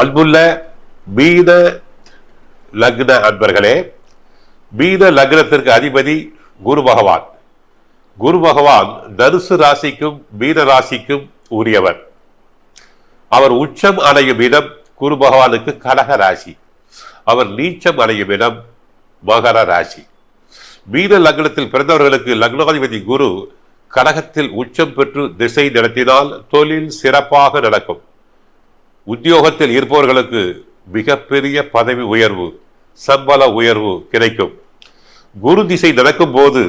அன்புள்ள மீன லக்ன அன்பர்களே மீன லக்னத்திற்கு அதிபதி குரு பகவான். குரு பகவான் தனுசு ராசிக்கும் மீன ராசிக்கும் உரியவர். அவர் உச்சம் அடையும் இடம் குரு பகவானுக்கு கடக ராசி. அவர் நீச்சம் அடையும் இடம் மகர ராசி. மீன லக்னத்தில் பிறந்தவர்களுக்கு லக்னாதிபதி குரு கடகத்தில் உச்சம் பெற்று திசை நடத்தினால் தொழில் சிறப்பாக நடக்கும். உத்தியோகத்தில் இருப்பவர்களுக்கு மிகப்பெரிய பதவி உயர்வு சம்பள உயர்வு கிடைக்கும். குரு திசை நடக்கும் போது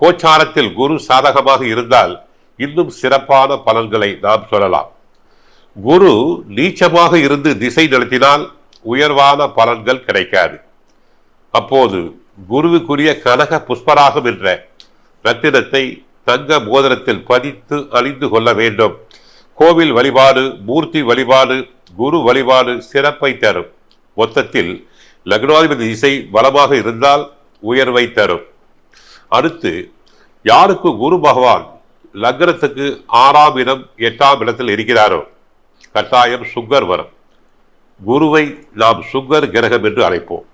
கோச்சாரத்தில் குரு சாதகமாக இருந்தால் இன்னும் சிறப்பான பலன்களை நாம் சொல்லலாம். குரு நீச்சமாக இருந்து திசை நடத்தினால் உயர்வான பலன்கள் கிடைக்காது. அப்போது குருவுக்குரிய கனக புஷ்பராகம் என்ற ரத்தினத்தை தங்க மோதிரத்தில் பதித்து அணிந்து கொள்ள வேண்டும். கோவில் வழிபாடு மூர்த்தி வழிபாடு குரு வழிபாடு சிறப்பை தரும். மொத்தத்தில் லக்னாதிபதி திசை பலமாக இருந்தால் உயர்வை தரும். அடுத்து யாருக்கு குரு பகவான் லக்னத்துக்கு ஆறாம் இடம் எட்டாம் இடத்தில் இருக்கிறாரோ? கட்டாயம் சுகர் வரும். குருவை நாம் சுகர் கிரகம் என்று அழைப்போம்.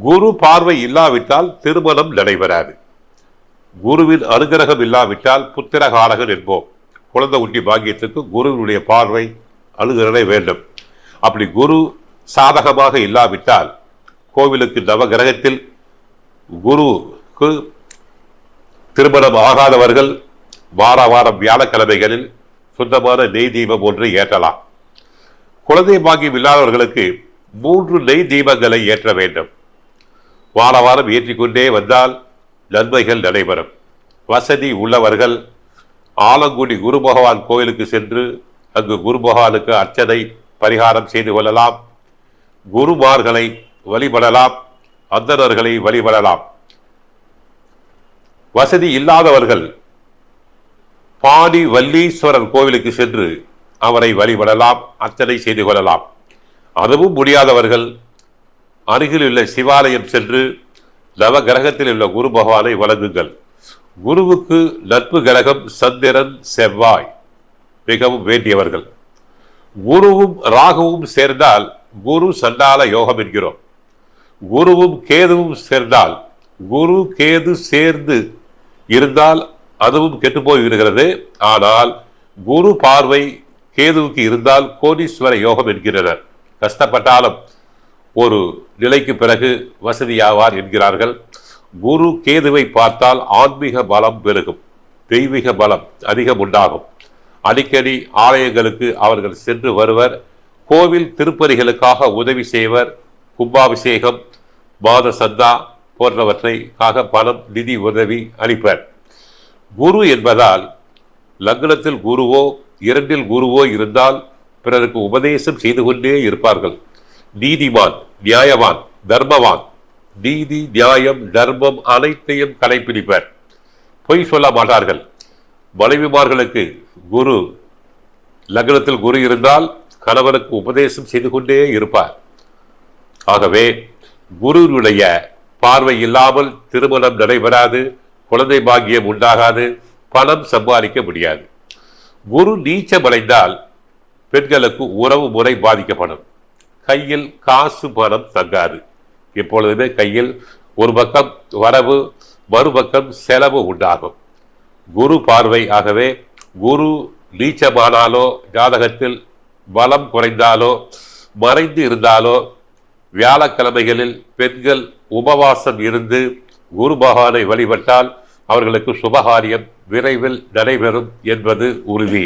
குரு பார்வை இல்லாவிட்டால் திருமணம் நடைபெறாது. குருவின் அனுகிரகம் இல்லாவிட்டால் புத்திரகாரகன் என்போம். குழந்தை குட்டி பாக்கியத்துக்கு குருவினுடைய பார்வை அழுகிறதே வேண்டும். அப்படி குரு சாதகமாக இல்லாவிட்டால் கோவிலுக்கு நவ கிரகத்தில் குருவுக்கு திருமணம் ஆகாதவர்கள் வார வாரம் வியாழக்கிழமைகளில் சொந்தமான நெய் தீபம் ஒன்று ஏற்றலாம். குழந்தை பாக்கியம் இல்லாதவர்களுக்கு மூன்று நெய் தீபங்களை ஏற்ற வேண்டும். வார வாரம் ஏற்றிக்கொண்டே வந்தால் நன்மைகள் நடைபெறும். வசதி உள்ளவர்கள் ஆலங்குடி குரு பகவான் கோயிலுக்கு சென்று அங்கு குரு பகவானுக்கு அர்ச்சனை பரிகாரம் செய்து கொள்ளலாம். குருமார்களை வழிபடலாம். அந்தனர்களை வழிபடலாம். வசதி இல்லாதவர்கள் பாடி வல்லீஸ்வரர் கோவிலுக்கு சென்று அவரை வழிபடலாம் அர்ச்சனை செய்து கொள்ளலாம். அதுவும் முடியாதவர்கள் அருகில் உள்ள சிவாலயம் சென்று நவகிரகத்தில் உள்ள குரு பகவானை வழங்குங்கள் குருவுக்கு நட்பு கிரகம் சந்திரன் செவ்வாய் மிகவும் வேண்டியவர்கள். குருவும் ராகுவும் சேர்ந்தால் குரு சண்டால யோகம் என்கிறோம். குருவும் கேதுவும் சேர்ந்தால் குரு கேது சேர்ந்து இருந்தால் அதுவும் கெட்டு போய் விடுகிறது. ஆனால் குரு பார்வை கேதுவுக்கு இருந்தால் கோடீஸ்வர யோகம் என்கிறனர். கஷ்டப்பட்டாலும் ஒரு நிலைக்கு பிறகு வசதியாவார் என்கிறார்கள். குரு கேதுவை பார்த்தால் ஆன்மீக பலம் பெருகும் தெய்வீக பலம் அதிகம் உண்டாகும். அடிக்கடி ஆலயங்களுக்கு அவர்கள் சென்று வருவர். கோவில் திருப்பதிகளுக்காக உதவி செய்வர். கும்பாபிஷேகம் மாத சந்தா போன்றவற்றைக்காக பணம் நிதி உதவி அளிப்பர். குரு என்பதால் லக்னத்தில் குருவோ இரண்டில் குருவோ இருந்தால் பிறருக்கு உபதேசம் செய்து கொண்டே இருப்பார்கள். நீதிமான் நியாயவான் தர்மவான் நீதி நியாயம் தர்மம் அனைத்தையும் கடைபிடிப்பர் பொய் சொல்ல மாட்டார்கள். மனைவிமார்களுக்கு குரு லக்னத்தில் குரு இருந்தால் கணவனுக்கு உபதேசம் செய்து கொண்டே இருப்பார். ஆகவே குருவினுடைய பார்வை இல்லாமல் திருமணம் நடைபெறாது குழந்தை பாக்கியம் உண்டாகாது பணம் சம்பாதிக்க முடியாது. குரு நீச்சமடைந்தால் பெண்களுக்கு உறவு முறை பாதிக்கப்படும். கையில் காசு பணம் தங்காது. எப்பொழுதுமே கையில் ஒரு பக்கம் வரவு மறுபக்கம் செலவு உண்டாகும். குரு பார்வை ஆகவே குரு நீச்சமானாலோ ஜாதகத்தில் பலம் குறைந்தாலோ மறைந்து இருந்தாலோ வியாழக்கிழமைகளில் பெண்கள் உபவாசம் இருந்து குரு பகவானை வழிபட்டால் அவர்களுக்கு சுபகாரியம் விரைவில் நடைபெறும் என்பது உறுதி.